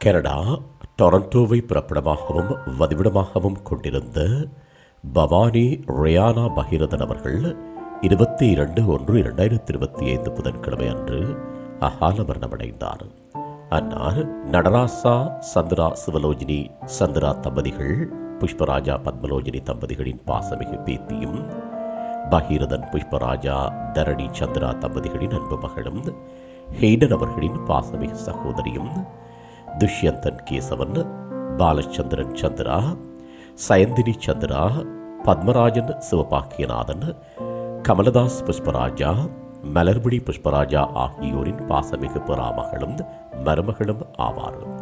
Canada டொரண்டோவை பிறப்பிடமாகவும் வதிவிடமாகவும் கொண்டிருந்த பவானி ரியானா பகீரதன் அவர்கள் இருபத்தி இரண்டு ஒன்று இரண்டாயிரத்தி இருபத்தி ஐந்து புதன்கிழமை அன்று அகால மரணமடைந்தார். அன்னார் நடராசா சந்திரா சிவலோஜினி சந்திரா தம்பதிகள் புஷ்பராஜா பத்மலோஜினி தம்பதிகளின் பாசமிகு பேத்தியும் பகீரதன் புஷ்பராஜா தரணி சந்திரா தம்பதிகளின் அன்பு மகளும் ஹெய்டர் அவர்களின் பாசமிக சகோதரியும் துஷ்யந்தன் கேசவன் பாலச்சந்திரன் சந்திரா சயந்தினி சந்திரா பத்மராஜன் சிவபாக்கியநாதன் கமலதாஸ் புஷ்பராஜா மலர்விழி புஷ்பராஜா ஆகியோரின் பாசமிகு பெறாமகளும் மருமகளும் ஆவார்கள்